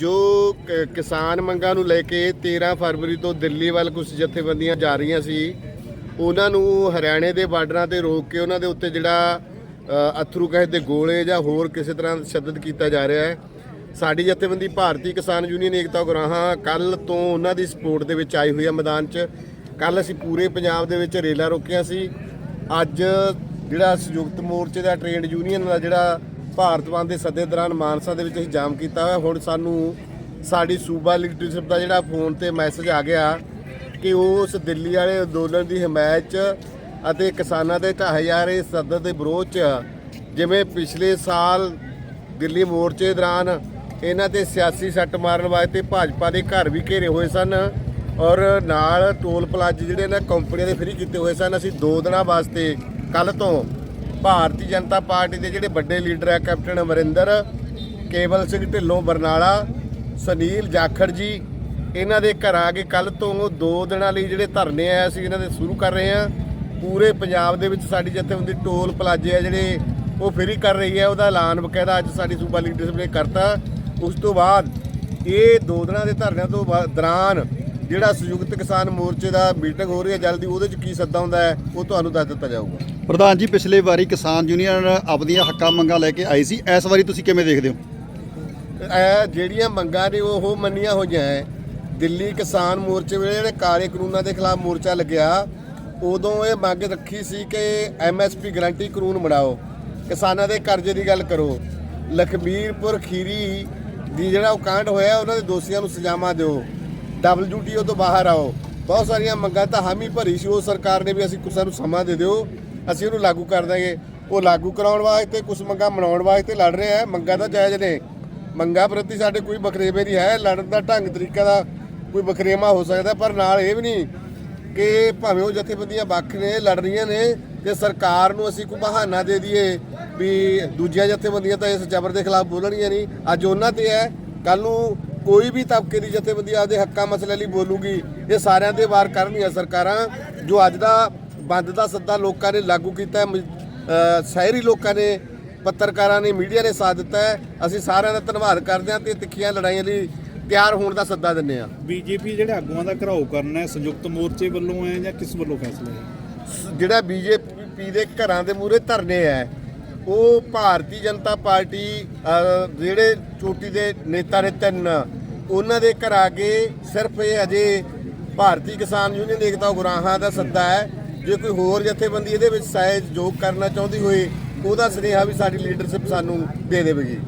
ਜੋ ਕਿਸਾਨ ਮੰਗਾਂ ਨੂੰ ਲੈ ਕੇ 13 ਫਰਵਰੀ ਤੋਂ ਦਿੱਲੀ ਵੱਲ ਕੁਝ ਜਥੇਬੰਦੀਆਂ ਜਾ ਰਹੀਆਂ ਸੀ, ਉਹਨਾਂ ਨੂੰ ਹਰਿਆਣੇ ਦੇ ਬਾਰਡਰਾਂ ਤੇ ਰੋਕ ਕੇ ਉਹਨਾਂ ਦੇ ਉੱਤੇ ਜਿਹੜਾ ਅਥਰੂ ਗੈਸ ਦੇ ਗੋਲੇ ਜਾਂ ਹੋਰ ਕਿਸੇ ਤਰ੍ਹਾਂ ਦਾ ਤਸ਼ੱਦਦ ਕੀਤਾ ਜਾ ਰਿਹਾ ਹੈ। ਸਾਡੀ ਜਥੇਬੰਦੀ ਭਾਰਤੀ ਕਿਸਾਨ ਯੂਨੀਅਨ ਏਕਤਾ ਗੁਰਾਹਾਂ ਕੱਲ ਤੋਂ ਉਹਨਾਂ ਦੀ ਸਪੋਰਟ ਦੇ ਵਿੱਚ ਆਈ ਹੋਈ ਹੈ ਮੈਦਾਨ 'ਚ। ਕੱਲ ਅਸੀਂ ਪੂਰੇ ਪੰਜਾਬ ਦੇ ਵਿੱਚ ਰੇਲਾਂ ਰੋਕੀਆਂ ਸੀ। ਅੱਜ ਜਿਹੜਾ ਸੰਯੁਕਤ ਮੋਰਚੇ ਦਾ ਟ੍ਰੇਡ ਯੂਨੀਅਨ ਦਾ ਜਿਹੜਾ ਭਾਰਤ ਬੰਦ ਦੇ ਸੱਦੇ ਦੌਰਾਨ ਮਾਨਸਾ ਦੇ ਵਿੱਚ ਅਸੀਂ ਜਾਮ ਕੀਤਾ ਹੋਇਆ। ਹੁਣ ਸਾਨੂੰ ਸਾਡੀ ਸੂਬਾ ਲੀਡਰਸ਼ਿਪ ਦਾ ਜਿਹੜਾ ਫੋਨ ਤੇ ਮੈਸੇਜ ਆ ਗਿਆ ਕਿ ਉਸ ਦਿੱਲੀ ਵਾਲੇ ਅੰਦੋਲਨ ਦੀ ਹਮਾਇਤ 'ਚ ਅਤੇ ਕਿਸਾਨਾਂ ਦੇ ਢਾਹੇ ਜਾ ਰਹੇ ਸੱਦ ਦੇ ਵਿਰੋਧ 'ਚ ਜਿਵੇਂ ਪਿਛਲੇ ਸਾਲ ਦਿੱਲੀ ਮੋਰਚੇ ਦੌਰਾਨ ਇਹਨਾਂ ਤੇ ਸਿਆਸੀ ਸੱਟ ਮਾਰਨ ਵਾਸਤੇ ਭਾਜਪਾ ਦੇ ਘਰ ਵੀ ਘੇਰੇ ਹੋਏ ਸਨ ਔਰ ਨਾਲ ਟੋਲ ਪਲਾਜ਼ੇ ਜਿਹੜੇ ਨੇ ਕੰਪਨੀਆਂ ਦੇ ਫ੍ਰੀ ਕੀਤੇ ਹੋਏ ਸਨ। ਅਸੀਂ ਦੋ ਦਿਨਾਂ ਵਾਸਤੇ ਕੱਲ ਤੋਂ ਭਾਰਤੀ ਜਨਤਾ ਪਾਰਟੀ ਦੇ ਜਿਹੜੇ ਵੱਡੇ ਲੀਡਰ ਹੈ ਕੈਪਟਨ ਅਮਰਿੰਦਰ, ਕੇਵਲ ਸਿੰਘ ਢਿੱਲੋਂ, ਬਰਨਾਲਾ, ਸੁਨੀਲ ਜਾਖੜ ਜੀ, ਇਹਨਾਂ ਦੇ ਘਰਾਂ ਆ ਕੇ ਕੱਲ ਤੋਂ ਦੋ ਦਿਨਾਂ ਲਈ ਜਿਹੜੇ ਧਰਨੇ ਆ ਅਸੀਂ ਇਹਨਾਂ ਦੇ ਸ਼ੁਰੂ ਕਰ ਰਹੇ ਹਾਂ ਪੂਰੇ ਪੰਜਾਬ ਦੇ ਵਿੱਚ ਸਾਡੀ ਜਥੇਬੰਦੀ ਟੋਲ ਪਲਾਜ਼ੇ ਆ ਜਿਹੜੇ ਉਹ ਫ੍ਰੀ ਕਰ ਰਹੀ ਹੈ ਉਹਦਾ ਐਲਾਨ ਬਕਾਇਦਾ ਅੱਜ ਸਾਡੀ ਸੂਬਾ ਲੀਡਰਸ਼ਿਪ ਨੇ ਕਰਤਾ। ਉਸ ਤੋਂ ਬਾਅਦ ਇਹ ਦੋ ਦਿਨਾਂ ਦੇ ਧਰਨਿਆਂ ਤੋਂ ਬਾਅਦ ਦੌਰਾਨ ਜਿਹੜਾ ਸੰਯੁਕਤ ਕਿਸਾਨ ਮੋਰਚੇ ਦਾ ਮੀਟਿੰਗ ਹੋ ਰਹੀ ਹੈ ਜਲਦੀ ਉਹਦੇ 'ਚ ਕੀ ਸੱਦਾ ਹੁੰਦਾ ਹੈ ਉਹ ਤੁਹਾਨੂੰ ਦੱਸ ਦਿੱਤਾ ਜਾਊਗਾ। ਪ੍ਰਧਾਨ ਜੀ ਪਿਛਲੇ ਵਾਰੀ ਕਿਸਾਨ ਯੂਨੀਅਨ ਆਪਣੀਆਂ ਹੱਕਾਂ ਮੰਗਾਂ ਲੈ ਕੇ ਆਈ ਸੀ ਇਸ ਵਾਰੀ ਤੁਸੀਂ ਕਿਵੇਂ ਦੇਖਦੇ ਹੋ? ਇਹ ਜਿਹੜੀਆਂ ਮੰਗਾਂ ਨੇ ਉਹ ਮੰਨੀਆਂ ਹੋਈਆਂ ਹੈ। ਦਿੱਲੀ ਕਿਸਾਨ ਮੋਰਚੇ ਵੇਲੇ ਜਿਹੜੇ ਕਾਲੇ ਕਾਨੂੰਨਾਂ ਦੇ ਖਿਲਾਫ ਮੋਰਚਾ ਲੱਗਿਆ ਉਦੋਂ ਇਹ ਮੰਗ ਰੱਖੀ ਸੀ ਕਿ ਐਮਐਸਪੀ ਗਰੰਟੀ ਕਾਨੂੰਨ ਬਣਾਓ। ਕਿਸਾਨਾਂ ਦੇ ਕਰਜ਼ੇ ਦੀ ਗੱਲ ਕਰੋ। ਲਖਬੀਰਪੁਰ ਖੀਰੀ ਦੀ ਜਿਹੜਾ ਉਹ ਕਾਂਡ ਹੋਇਆ ਉਹਨਾਂ ਦੇ ਦੋਸ਼ੀਆਂ ਨੂੰ ਸਜ਼ਾਵਾਂ ਦਿਓ। ਡਬਲਯੂਟੀਓ ਤੋਂ ਬਾਹਰ ਆਓ। ਬਹੁਤ ਸਾਰੀਆਂ ਮੰਗਾਂ ਤਾਂ ਹਾਮੀ ਭਰੀ ਸੀ, ਉਹ ਸਰਕਾਰ ਨੇ ਵੀ ਅਸੀਂ ਕੁਝ ਸਾਨੂੰ ਸਮਾਂ ਦੇ ਦਿਓ। ਅਸੀਂ ਉਹਨੂੰ ਲਾਗੂ ਕਰ ਦਾਂਗੇ। ਉਹ ਲਾਗੂ ਕਰਾਉਣ ਵਾਸਤੇ ਕੁਝ ਮੰਗਾਂ ਮਨਾਉਣ ਵਾਸਤੇ ਲੜ ਰਹੇ ਆ। ਮੰਗਾਂ ਤਾਂ ਜਾਇਜ਼ ਨੇ। ਮੰਗਾਂ ਪ੍ਰਤੀ ਸਾਡੇ ਕੋਈ ਬਖਰੇਵੇਂ ਨਹੀਂ ਹੈ। ਲੜਨ ਦਾ ਢੰਗ ਤਰੀਕਾ ਦਾ ਕੋਈ ਬਖਰੇਵਾ ਹੋ ਸਕਦਾ, ਪਰ ਨਾਲ ਇਹ ਵੀ ਨਹੀਂ ਕਿ ਭਾਵੇਂ ਉਹ ਜਥੇਬੰਦੀਆਂ ਵੱਖ ਨੇ, ਲੜ ਰਹੀਆਂ ਨੇ ਤੇ ਸਰਕਾਰ ਨੂੰ ਅਸੀਂ ਕੋਈ ਬਹਾਨਾ ਦੇ ਦਈਏ ਵੀ ਦੂਜੀਆਂ ਜਥੇਬੰਦੀਆਂ ਤਾਂ ਇਸ ਜ਼ਬਰ ਦੇ ਖਿਲਾਫ ਬੋਲਣਗੀਆਂ ਨਹੀਂ। ਅੱਜ ਉਹਨਾਂ ਤੇ ਹੈ। ਕੱਲ ਨੂੰ ਕੋਈ ਵੀ ਤਬਕੇ ਦੀ ਜਥੇਬੰਦੀ ਆਪਦੇ ਹੱਕਾਂ ਮਸਲੇ ਲਈ ਬੋਲੂਗੀ ਇਹ ਸਾਰਿਆਂ ਤੇ ਵਾਰ ਕਰਨਗੀਆਂ ਸਰਕਾਰਾਂ ਜੋ ਅੱਜ ਦਾ ਬੰਦ ਦਾ ਸੱਦਾ ਲੋਕਾਂ ਨੇ ਲਾਗੂ ਕੀਤਾ ਹੈ ਸ਼ਹਿਰੀ ਲੋਕਾਂ ਨੇ ਪੱਤਰਕਾਰਾਂ ਨੇ ਮੀਡੀਆ ਨੇ ਸਾਥ ਦਿੱਤਾ ਹੈ। ਅਸੀਂ ਸਾਰਿਆਂ ਦਾ ਧੰਨਵਾਦ ਕਰਦੇ ਹਾਂ ਤੇ ਤਿੱਖੀਆਂ ਲੜਾਈਆਂ ਲਈ ਤਿਆਰ ਹੋਣ ਦਾ ਸੱਦਾ ਦਿੰਦੇ ਹਾਂ। ਬੀਜੇਪੀ ਜਿਹੜੇ ਆਗੂਆਂ ਦਾ ਘਰਾਓ ਕਰਨਾ ਹੈ ਸੰਯੁਕਤ ਮੋਰਚੇ ਵੱਲੋਂ ਹੈ ਜਾਂ ਕਿਸ ਵੱਲੋਂ ਫੈਸਲਾ ਹੈ? ਜਿਹੜਾ ਬੀਜੇਪੀ ਦੇ ਘਰਾਂ ਦੇ ਮੂਹਰੇ ਧਰਨੇ ਹੈ ਉਹ ਭਾਰਤੀ ਜਨਤਾ ਪਾਰਟੀ ਜਿਹੜੇ ਚੋਟੀ ਦੇ ਨੇਤਾ ਨੇ ਤਿੰਨ, ਉਹਨਾਂ ਦੇ ਘਰ ਆ ਕੇ ਸਿਰਫ ਇਹ ਅਜੇ ਭਾਰਤੀ ਕਿਸਾਨ ਯੂਨੀਅਨ ਏਕਤਾ ਗੁਰਾਹਾਂ ਦਾ ਸੱਦਾ ਹੈ। ਜੇ ਕੋਈ ਹੋਰ ਜਥੇਬੰਦੀ ਇਹਦੇ ਵਿੱਚ ਸਹਿਯੋਗ ਕਰਨਾ ਚਾਹੁੰਦੀ ਹੋਏ, ਉਹਦਾ ਸੁਨੇਹਾ ਵੀ ਸਾਡੀ ਲੀਡਰਸ਼ਿਪ ਸਾਨੂੰ ਦੇ ਦੇਵੇਗੀ।